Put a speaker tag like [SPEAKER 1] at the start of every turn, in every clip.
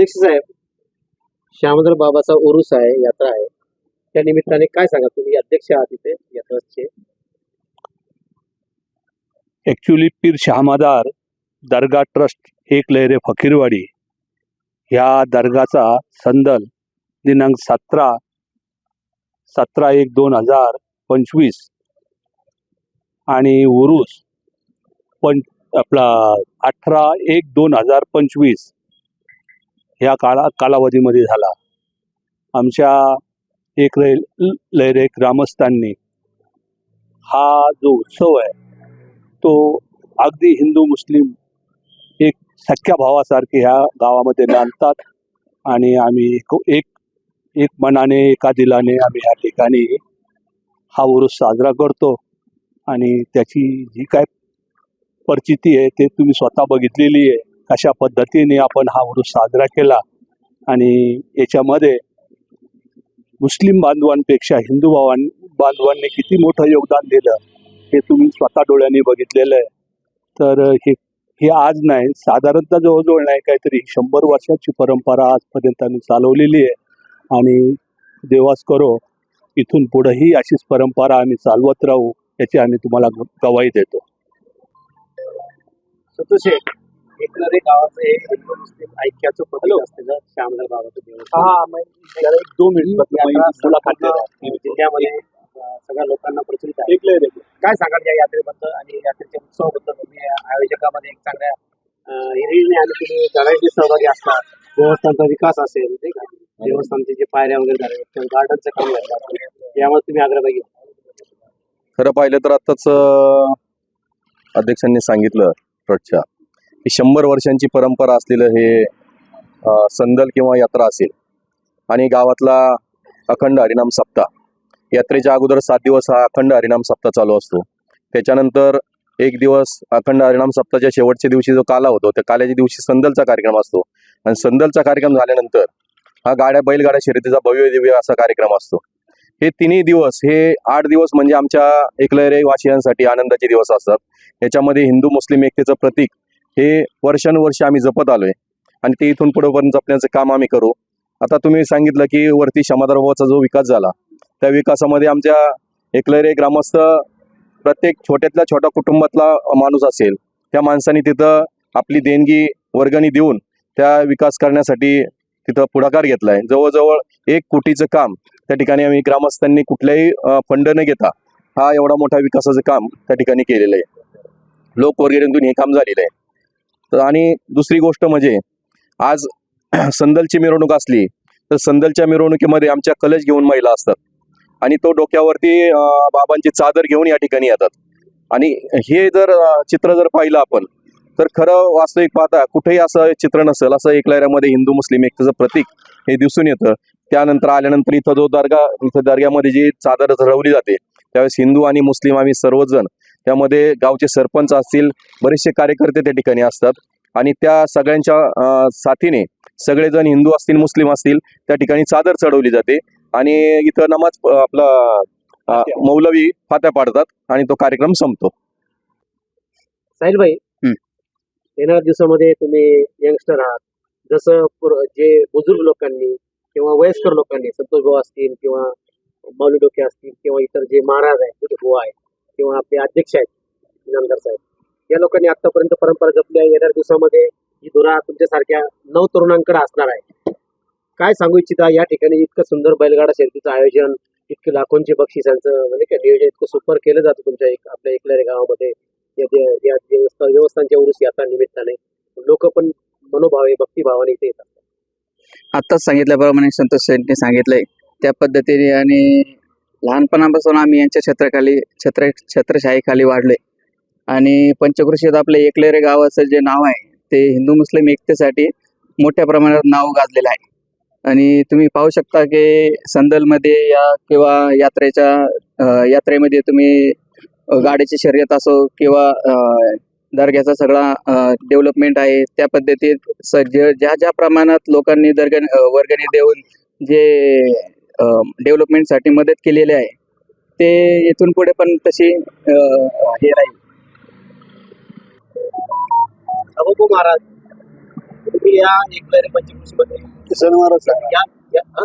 [SPEAKER 1] अध्यक्ष साहेब श्यामधर बाबाचा उरुस आहे यात्रा आहे. त्या निमित्ताने काय सांगा तुम्ही अध्यक्ष आहात इथे यात्राचे
[SPEAKER 2] ॲक्च्युली पीर शहामदार दर्गा ट्रस्ट एक लहरे फकीरवाडी. ह्या दर्गाचा संदल दिनांक सतरा सतरा एक दोन हजार पंचवीस आणि उरूस पण आपला अठरा एक दोन हजार पंचवीस ह्या काळा कालावधीमध्ये झाला. आमच्या एक लैरे ग्रामस्थांनी हा जो उत्सव आहे तो अगदी हिंदू मुस्लिम एक सख्या भावासारखे ह्या गावामध्ये नांदतात आणि आम्ही एक एक मनाने एका दिलाने आम्ही ह्या ठिकाणी हा उरूस साजरा करतो आणि त्याची जी काय परिस्थिती आहे ते तुम्ही स्वतः बघितलेली आहे. कशा पद्धतीने आपण हा उरूस साजरा केला आणि याच्यामध्ये मुस्लिम बांधवांपेक्षा हिंदू भावां बांधवांनी किती मोठं योगदान दिलं हे तुम्ही स्वतः डोळ्यांनी बघितलेलं आहे. तर हे हे आज नाही साधारणतः जवळजवळ नाही काहीतरी शंभर वर्षाची परंपरा आजपर्यंत आम्ही चालवलेली आहे. आणि देवास करो इथून पुढेही अशीच परंपरा आम्ही चालवत राहू याची आम्ही तुम्हाला ग- गवाही देतो.
[SPEAKER 1] गावाचं हे मुस्लिम ऐक्याचं असते ना श्यामधर बाबाचं देवस्थान.
[SPEAKER 2] एक दोन
[SPEAKER 1] पूर्ण जिल्ह्यामध्ये सगळ्या लोकांना प्रचलित आहे. काय सांगाल या यात्रेबद्दल आणि यात्रेच्या उत्सवाबद्दल? तुम्ही आयोजकामध्ये एक चांगल्या अं, हिरिरीने आणि तुम्ही सहभागी असतात देवस्थानचा विकास असेल का? देवस्थानचे जे पायऱ्या वगैरे झाले गार्डनचं काम झालं. यामध्ये तुम्ही अग्रभागी आहे.
[SPEAKER 3] खरं पाहिलं तर आताच अध्यक्षांनी सांगितलं ट्रस्टच्या ही शंभर वर्षांची परंपरा असलेलं हे संदल किंवा यात्रा असेल. आणि गावातला अखंड हरिनाम सप्ताह. यात्रेच्या अगोदर सात दिवस हा अखंड हरिनाम सप्ताह चालू असतो. त्याच्यानंतर एक दिवस अखंड हरिनाम सप्ताहाच्या शेवटच्या दिवशी जो काला होतो त्या काल्याच्या दिवशी संदलचा कार्यक्रम असतो. आणि संदलचा कार्यक्रम झाल्यानंतर हा गाड्या बैलगाड्या शर्यतीचा भव्य दिव्य असा कार्यक्रम असतो. हे तिन्ही दिवस हे आठ दिवस म्हणजे आमच्या एकलरे वासियांसाठी आनंदाचे दिवस असतात. याच्यामध्ये हिंदू मुस्लिम एकतेचं प्रतीक हे वर्षानुवर्ष आम्ही जपत आलोय. आणि ते इथून पुढेपर्यंत जपण्याचं काम आम्ही करू. आता तुम्ही सांगितलं की वरती क्षमाधारभावाचा जो विकास झाला त्या विकासामध्ये आमच्या एकलरे ग्रामस्थ प्रत्येक छोट्यातल्या छोट्या कुटुंबातला माणूस असेल त्या माणसाने तिथं आपली देणगी वर्गणी देऊन त्या विकास करण्यासाठी तिथं पुढाकार घेतलाय. जवळजवळ एक कोटीचं काम त्या ठिकाणी आम्ही ग्रामस्थांनी कुठल्याही फंड न घेता हा एवढा मोठा विकासाचं काम त्या ठिकाणी केलेलं आहे. लोकवर्गणीतून हे काम झालेलं आहे. आणि दुसरी गोष्ट म्हणजे आज संदलची मिरवणूक असली तर संदलच्या मिरवणुकीमध्ये आमच्या कलश घेऊन महिला असतात. आणि तो डोक्यावरती बाबांची चादर घेऊन या ठिकाणी येतात. आणि हे जर चित्र जर पाहिलं आपण तर खरं वास्तविक पाहता कुठेही असं चित्र नसेल असं एकलऱ्यामध्ये हिंदू मुस्लिम एकतेचं प्रतीक हे दिसून येतं. त्यानंतर आल्यानंतर इथं जो दर्गा इथं दर्ग्यामध्ये जी चादर झळवली जाते त्यावेळेस हिंदू आणि मुस्लिम आम्ही सर्वजण त्यामध्ये गावचे सरपंच असतील बरेचसे कार्यकर्ते त्या ठिकाणी असतात. आणि त्या सगळ्यांच्या साथीने सगळेजण हिंदू असतील मुस्लिम असतील त्या ठिकाणी चादर चढवली जाते. आणि इथं नमाज आपला मौलवी फात्या पाडतात आणि तो कार्यक्रम संपतो.
[SPEAKER 1] साहिल भाई. येणाऱ्या दिवसामध्ये तुम्ही यंगस्टर आहात. जसं जे बुजुर्ग लोकांनी किंवा वयस्कर लोकांनी संतोष भाऊ असतील किंवा मौली डोके असतील किंवा इतर जे महाराज आहेत भाऊ आहेत किंवा आपले अध्यक्ष आहेत नामदार साहेब. या लोकांनी आतापर्यंत परंपरा जपल्या येणाऱ्या दिवसामध्ये ही धुरा तुमच्यासारख्या नऊ तरुणांकडे असणार आहे. काय सांगू इच्छिता या ठिकाणी इतकं सुंदर बैलगाडा शर्यतीचं आयोजन इतकं लाखोंचे बक्षिसांचं म्हणजे काय नियोजन इतकं सुपर केलं जातं तुमच्या एक आपल्या एकल्या गावामध्ये. या देवस्थान देवस्थानच्या उरुस यात्रा निमित्ताने. लोक पण मनोभावे भक्तिभावाने इथे येतात.
[SPEAKER 4] आत्ताच सांगितल्याप्रमाणे संतोष शेट्टी सांगितलंय. त्या पद्धतीने आणि लहानपणापासून आम्ही यांच्या क्षेत्राखाली छत्र छत्रशाहीखाली वाढलोय. आणि पंचकृषीत आपले एकलेरे गावाचं जे नाव आहे ते हिंदू मुस्लिम एकतेसाठी मोठ्या प्रमाणात नाव गाजलेलं आहे. आणि तुम्ही पाहू शकता की संदलमध्ये या किंवा यात्रेच्या यात्रेमध्ये तुम्ही गाडीची शर्यत असो किंवा दर्ग्याचा सगळा डेव्हलपमेंट आहे त्या पद्धतीत स ज्या ज्या प्रमाणात लोकांनी दर्ग वर्गणी देऊन जे डेव्हलपमेंटसाठी मदत केलेली आहे. ते इथून पुढे पण तशी हे राहील.
[SPEAKER 1] महाराज तुम्ही या एकलरे पंचकृषीमध्ये
[SPEAKER 5] किसन महाराज
[SPEAKER 1] या या- हा?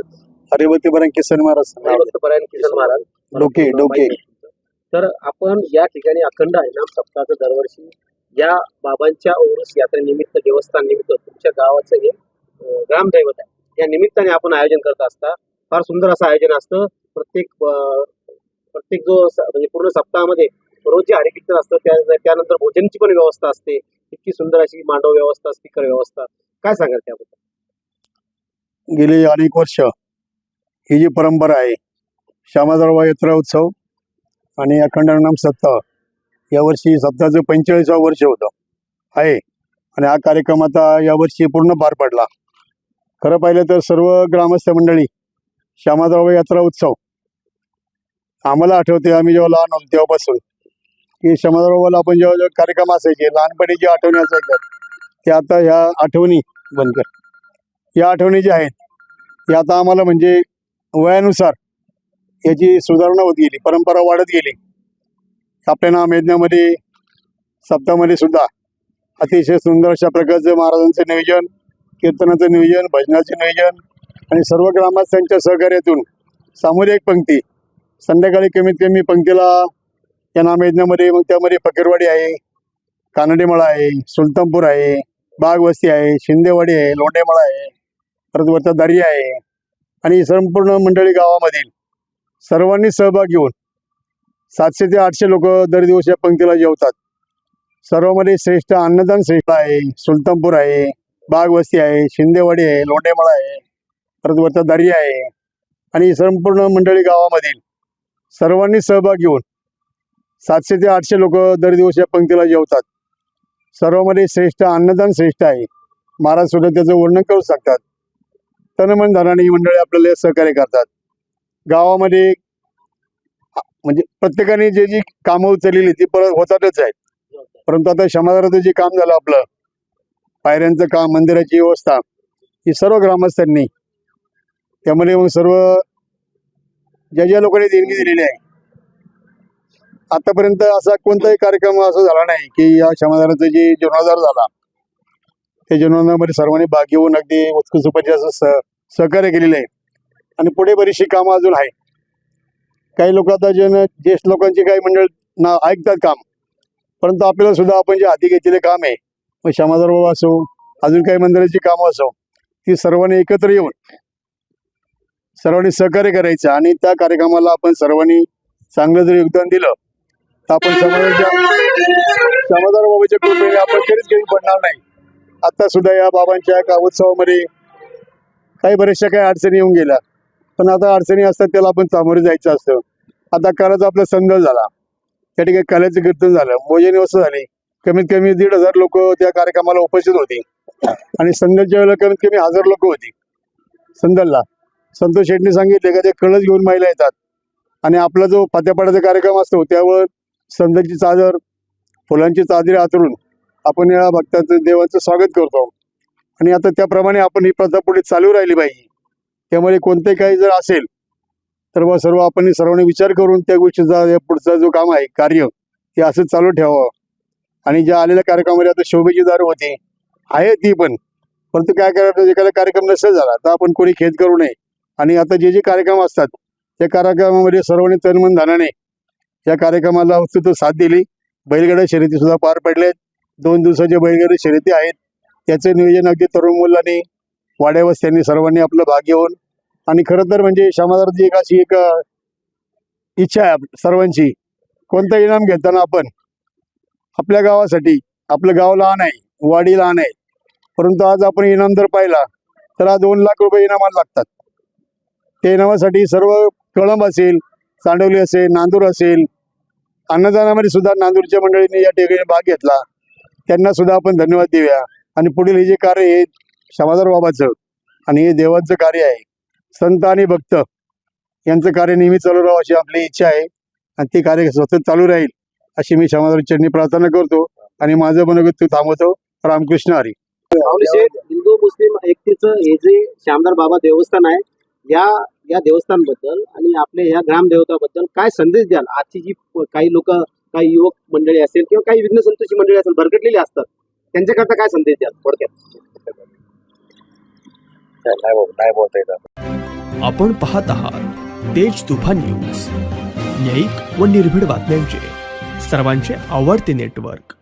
[SPEAKER 5] हरिवतीपर्यंत किसन महाराज
[SPEAKER 1] हरिभक्तपरायण किसन महाराज.
[SPEAKER 5] डोके डोके.
[SPEAKER 1] तर आपण या ठिकाणी अखंड आहे ना सप्ताहाचं दरवर्षी. या बाबांच्या औरस यात्रेनिमित्त देवस्थान निमित्त तुमच्या गावाचं हे अं, ग्रामदैवत आहे. या निमित्ताने आपण आयोजन करत असता फार सुंदर असं आयोजन असतं. प्रत्येक प्रत्येक जो म्हणजे पूर्ण सप्ताहामध्ये रोज जे हरिकीर्तन असतं. त्या त्यानंतर भोजनची पण व्यवस्था असते. इतकी सुंदर अशी मांडव व्यवस्था स्पीकर व्यवस्था. काय सांगाल त्याबद्दल?
[SPEAKER 5] गेली अनेक वर्ष ही जी परंपरा आहे श्यामाजळवा यात्रा उत्सव आणि अखंड नाम सप्ताह यावर्षी सप्ताहाचं पंचेचाळीसावं वर्ष होतं आहे. आणि हा कार्यक्रम आता यावर्षी पूर्ण पार पडला. खरं पाहिलं तर सर्व ग्रामस्थ मंडळी श्यामाजळवा यात्रा उत्सव. आम्हाला आठवते आम्ही जेव्हा लहान होतो तेव्हापासून. की श्यामाजळवाला आपण जेव्हा जेव्हा कार्यक्रम असायचे लहानपणी जे आठवणी असायच्या ते आता ह्या आठवणी बनकर या आठवणी ज्या आहेत या आता आम्हाला म्हणजे वयानुसार याची सुधारणा होत गेली परंपरा वाढत गेली. आपल्याला मेदण्यामध्ये सप्तामध्ये सुद्धा अतिशय सुंदर अशा प्रकारचं महाराजांचं नियोजन कीर्तनाचं नियोजन भजनाचं नियोजन आणि सर्व ग्रामस्थांच्या सहकार्यातून सामुदायिक पंक्ती. संध्याकाळी कमीत कमी पंक्तीला या नामयज्ञामध्ये मग त्यामध्ये फकीरवाडी आहे कानडीमळा आहे सुलतानपूर आहे बागवस्ती आहे शिंदेवाडी आहे लोंडेमळा आहे परत वरचा दर्या आहे आणि संपूर्ण मंडळी गावामधील सर्वांनी सहभाग घेऊन सातशे ते आठशे लोक दर दिवस या पंक्तीला जेवतात. सर्वांमध्ये श्रेष्ठ अन्नदान श्रेष्ठ आहे सुलतानपूर आहे बागवस्ती आहे शिंदेवाडी आहे लोंडेमळा आहे परत वरचा दर्या आहे. आणि संपूर्ण मंडळी गावामधील सर्वांनी सहभाग घेऊन सातशे ते आठशे लोक दर दिवस या पंक्तीला जेवतात. सर्वांमध्ये श्रेष्ठ अन्नदान श्रेष्ठ आहे. महाराज सुद्धा त्याचं वर्णन करू शकतात. तनमन धनाने ही मंडळी आपल्याला सहकार्य करतात. गावामध्ये म्हणजे प्रत्येकाने जे जी कामं उचललेली ती परत होतातच आहेत. परंतु आता समाजाचं जे काम झालं आपलं पायऱ्यांचं काम मंदिराची व्यवस्था ही सर्व ग्रामस्थांनी त्यामध्ये मग सर्व ज्या ज्या लोकांनी देणगी दिलेली आहे आतापर्यंत असा कोणताही कार्यक्रम असा झाला नाही की या समाजाचा जे जीर्णोद्धार झाला त्या जीर्णोद्धारामध्ये सर्वांनी भाग घेऊन अगदी उत्कृष्टपणे असं स सहकार्य केलेलं आहे. आणि पुढे बरीचशी कामं अजून आहे काही लोक आता जन ज्येष्ठ लोकांची काही मंडळ ना ऐकतात काम परंतु आपल्याला सुद्धा आपण जे हाती घेतलेले काम आहे मग क्षमादार बाबा असो अजून काही मंदिराची कामं असो ती सर्वांनी एकत्र येऊन सर्वांनी सहकार्य करायचं आणि त्या कार्यक्रमाला आपण सर्वांनी चांगलं जर योगदान दिलं तर आपण समाजाच्या श्यामाधार बाबाच्या कृपेने आपण कधीच कधी पडणार नाही. आता सुद्धा या बाबांच्या एका उत्सवामध्ये काही बऱ्याचशा काही अडचणी येऊन गेल्या. पण आता अडचणी असतात त्याला आपण सामोरे जायचं असतं. आता कालचा आपला संघ झाला. त्या ठिकाणी कलेचं कीर्तन झालं. मोजणी वस्तू झाली. कमीत कमी दीड हजार लोक त्या कार्यक्रमाला उपस्थित होती. आणि संघाच्या वेळेला कमीत कमी हजार लोक होती. संदलला. संतोष शेट्टी सांगितले का ते कळस घेऊन महिला येतात. आणि आपला जो पात्यापाड्याचा कार्यक्रम असतो त्यावर संतांची चादर फुलांची चादरी आतरून आपण या भक्ताचं देवाचं स्वागत करतो. आणि आता त्याप्रमाणे आपण ही प्रथा पुढे चालू राहिली पाहिजे. त्यामुळे कोणते काही जर असेल तर बा सर्व आपण सर्वांनी विचार करून त्या गोष्टीचा या पुढचा जो काम आहे कार्य ते असंच चालू ठेवावं. आणि ज्या आलेल्या कार्यक्रमामध्ये आता शोभेची दारू होती आहे ती पण. परंतु काय करायचं एखादा कार्यक्रम नसेल झाला तर आपण कोणी खेद करू नये. आणि आता जे जे कार्यक्रम असतात त्या कार्यक्रमामध्ये सर्वांनी तनमन धनाने या कार्यक्रमाला उत्सुक साथ दिली. बैलगाड्या शर्यती सुद्धा पार पडल्या दोन दिवसाच्या बैलगाडी शर्यती आहेत. त्याचं नियोजन अगदी तरुण मुलांनी वाड्यावस्त्यांनी सर्वांनी आपलं भाग घेऊन आणि खरं तर म्हणजे समाजाची एक अशी एक इच्छा आहे सर्वांची. कोणता इनाम घेताना आपण आपल्या गावासाठी आपलं गाव लहान आहे वाडी लहान आहे परंतु आज आपण इनाम जर पाहिला तर आज दोन लाख रुपये इनामाला लागतात. ते नावासाठी सर्व कळंब असेल चांडवली असेल नांदूर असेल अन्नदानामध्ये सुद्धा नांदूरच्या मंडळींनी या ठिकाणी भाग घेतला. त्यांना सुद्धा आपण धन्यवाद देऊया. आणि पुढील हे जे कार्य हे शमादार बाबाचं आणि हे देवाचं कार्य आहे संत आणि भक्त यांचं कार्य नेहमी चालू राहावं अशी आपली इच्छा आहे. आणि ते कार्य सतत चालू राहील अशी मी क्षमादार चरणी प्रार्थना करतो. आणि माझं मनोगत तू थांबवतो. रामकृष्ण हरी.
[SPEAKER 1] हिंदू मुस्लिम एकतेचं हे जे श्यामदार बाबा देवस्थान आहे या या देवस्थानबद्दल आणि आपल्या ह्या ग्रामदेवताबद्दल काय संदेश द्याल? आजची जी काही लोक काही युवक मंडळी असेल किंवा काही विघ्न संतोषी मंडळी असेल भरकटलेली असतात त्यांच्याकरता काय संदेश द्याल थोडक्यात?
[SPEAKER 6] आपण पाहत आहात तेज तुफान न्यूज. न्यायिक व निर्भीड बातम्यांचे सर्वांचे आवडते नेटवर्क.